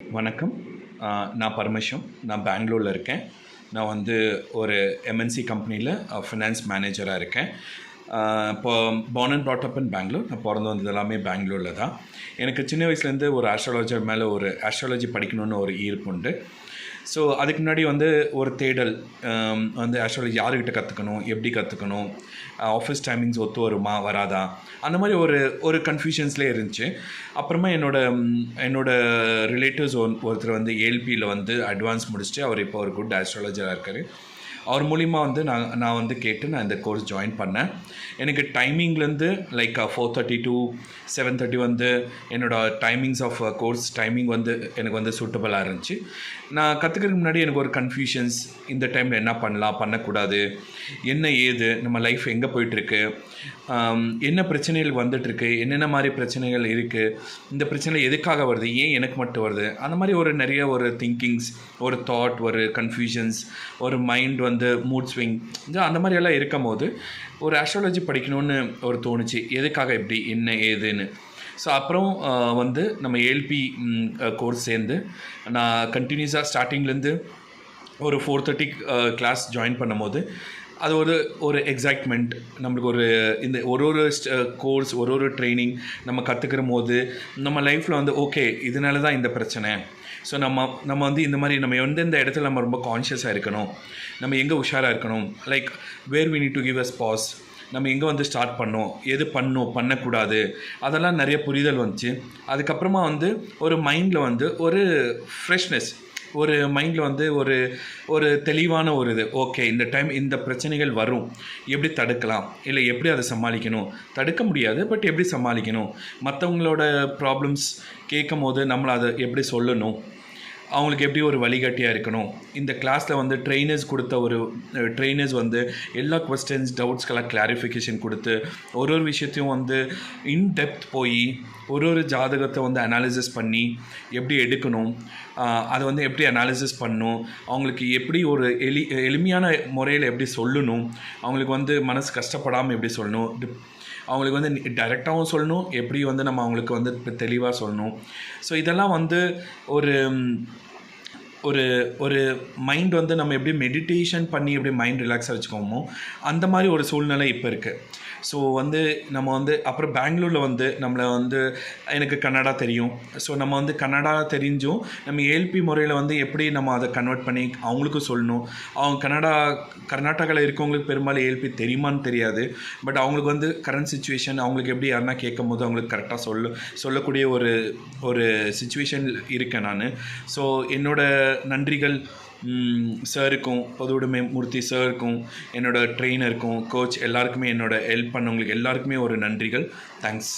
வணக்கம். நான் பரமேஷம் நான் பெங்களூரில் இருக்கேன். நான் வந்து ஒரு எம்என்சி கம்பெனியில் ஃபினான்ஸ் மேனேஜராக இருக்கேன். இப்போ born and brought up Bangalore நான் பிறந்து வந்தது எல்லாமே பெங்களூரில் தான். எனக்கு சின்ன வயசுலேருந்து ஒரு ஆஸ்ட்ராலஜர் மேலே ஒரு ஆஸ்ட்ராலஜி படிக்கணும்னு ஒரு ஈர்ப்பு உண்டு. ஸோ அதுக்கு முன்னாடி வந்து ஒரு தேடல் வந்து ஆக்சுவலி யாருக்கிட்ட கற்றுக்கணும் எப்படி கற்றுக்கணும் ஆஃபீஸ் டைமிங்ஸ் ஒத்து வருமா வராதா? அந்த மாதிரி ஒரு ஒரு கன்ஃபியூஷன்ஸ்லேயே இருந்துச்சு. அப்புறமா என்னோட என்னோட ரிலேட்டிவ்ஸ் ஒருத்தர் வந்து ஏஎல்பியில் வந்து அட்வான்ஸ் முடிச்சுட்டு அவர் இப்போ ஒரு குட் ஆஸ்ட்ராலஜராக இருக்கார். அவர் மூலிமா வந்து நான் நான் வந்து கேட்டு நான் இந்த கோர்ஸ் ஜாயின் பண்ணேன். எனக்கு டைமிங்லேருந்து like four thirty to seven thirty வந்து என்னோடய டைமிங்ஸ் ஆஃப் கோர்ஸ் டைமிங் வந்து எனக்கு வந்து சூட்டபுளாக இருந்துச்சு. நான் கற்றுக்கிறதுக்கு முன்னாடி எனக்கு ஒரு கன்ஃபியூஷன்ஸ் இந்த டைமில் என்ன பண்ணலாம் பண்ணக்கூடாது என்ன ஏது நம்ம லைஃப் எங்கே போயிட்டுருக்கு um, என்ன பிரச்சனைகள் வந்துட்டுருக்கு என்னென்ன மாதிரி பிரச்சனைகள் இருக்குது இந்த பிரச்சனை எதுக்காக வருது ஏன் எனக்கு மட்டும் வருது அந்த மாதிரி ஒரு நிறைய ஒரு திங்கிங்ஸ் ஒரு தாட் ஒரு கன்ஃபியூஷன்ஸ் ஒரு மைண்ட் வந்து மூட் ஸ்விங் அந்த மாதிரி எல்லாம் இருக்கும் போது ஒரு ஆஸ்ட்ராலஜி படிக்கணும்னு ஒரு தோணுச்சு. எதுக்காக இப்படி என்ன ஏதுன்னு. ஸோ அப்புறம் வந்து நம்ம ஏல்பி கோர்ஸ் சேர்ந்து நான் கண்டினியூஸாக ஸ்டார்டிங்லேருந்து ஒரு ஃபோர் தேர்ட்டி கிளாஸ் ஜாயின் பண்ணும்போது அது ஒரு ஒரு எக்ஸைட்மெண்ட் நம்மளுக்கு ஒரு இந்த ஒரு ஒரு uh, கோர்ஸ் ஒரு ஒரு ட்ரைனிங் நம்ம கற்றுக்கிற போது நம்ம லைஃப்பில் வந்து ஓகே இதனால தான் இந்த பிரச்சனை. ஸோ நம்ம நம்ம வந்து இந்த மாதிரி நம்ம எந்தெந்த இடத்துல நம்ம ரொம்ப கான்ஷியஸாக இருக்கணும். நம்ம எங்கே உஷாராக இருக்கணும்? Like where we need to give us pass நம்ம எங்கே வந்து ஸ்டார்ட் பண்ணோம்? எது பண்ணும்? பண்ணக்கூடாது? அதெல்லாம் நிறைய புரிதல் வந்துச்சு. அதுக்கப்புறமா வந்து ஒரு மைண்டில் வந்து ஒரு ஃப்ரெஷ்னஸ் ஒரு மைண்டில் வந்து ஒரு ஒரு தெளிவான ஒரு இது. ஓகே இந்த டைம் இந்த பிரச்சனைகள் வரும். எப்படி தடுக்கலாம்? இல்லை எப்படி அதை சமாளிக்கணும்? தடுக்க முடியாது பட் எப்படி சமாளிக்கணும்? மற்றவங்களோட ப்ராப்ளம்ஸ் கேட்கும் போது நம்மளை அதை எப்படி சொல்லணும்? அவங்களுக்கு எப்படி ஒரு வழிகாட்டியாக இருக்கணும்? இந்த கிளாஸில் வந்து ட்ரெயினர்ஸ் கொடுத்த ஒரு ட்ரெயினர்ஸ் வந்து எல்லா கொஸ்டின்ஸ் டவுட்ஸ்க்கெல்லாம் கிளாரிஃபிகேஷன் கொடுத்து ஒரு ஒரு விஷயத்தையும் வந்து இன் டெப்த் போய் ஒரு ஒரு ஜாதகத்தை வந்து அனாலிசிஸ் பண்ணி எப்படி எடுக்கணும்? அதை வந்து எப்படி அனாலிசிஸ் பண்ணணும்? அவங்களுக்கு எப்படி ஒரு எளி எளிமையான முறையில் எப்படி சொல்லணும்? அவங்களுக்கு வந்து மனசு கஷ்டப்படாமல் எப்படி சொல்லணும்? அவங்களுக்கு வந்து டைரெக்டாகவும் சொல்லணும் எப்படி வந்து நம்ம அவங்களுக்கு வந்து தெளிவாக சொல்லணும்? ஸோ இதெல்லாம் வந்து ஒரு ஒரு ஒரு மைண்ட் வந்து நம்ம எப்படி மெடிடேஷன் பண்ணி எப்படி மைண்ட் ரிலாக்ஸாக வச்சுக்கோமோ அந்த மாதிரி ஒரு சூழ்நிலை இப்போ இருக்குது ஸோ வந்து நம்ம வந்து அப்புறம் பெங்களூரில் வந்து நம்மளை வந்து எனக்கு கன்னடா தெரியும். ஸோ நம்ம வந்து கன்னடா தெரிஞ்சும் நம்ம ஏல்பி முறையில் வந்து எப்படி நம்ம அதை கன்வெர்ட் பண்ணி அவங்களுக்கும் சொல்லணும். அவங்க கன்னடா கர்நாடகாவில் இருக்கவங்களுக்கு பெரும்பாலும் ஏல்பி தெரியுமான்னு தெரியாது. பட் அவங்களுக்கு வந்து கரண்ட் சுச்சுவேஷன் அவங்களுக்கு எப்படி யாருன்னா கேட்கும் போது அவங்களுக்கு கரெக்டாக சொல்ல சொல்லக்கூடிய ஒரு ஒரு சுச்சுவேஷன் இருக்கேன் நான். ஸோ என்னோடய நன்றிகள் சாருக்கும் பொதுவுடைமை மூர்த்தி சாருக்கும் என்னோடய ட்ரெயினருக்கும் கோச் எல்லாருக்குமே என்னோட ஹெல்ப் பண்ணவங்களுக்கு எல்லாருக்குமே ஒரு நன்றிகள். தேங்க்ஸ்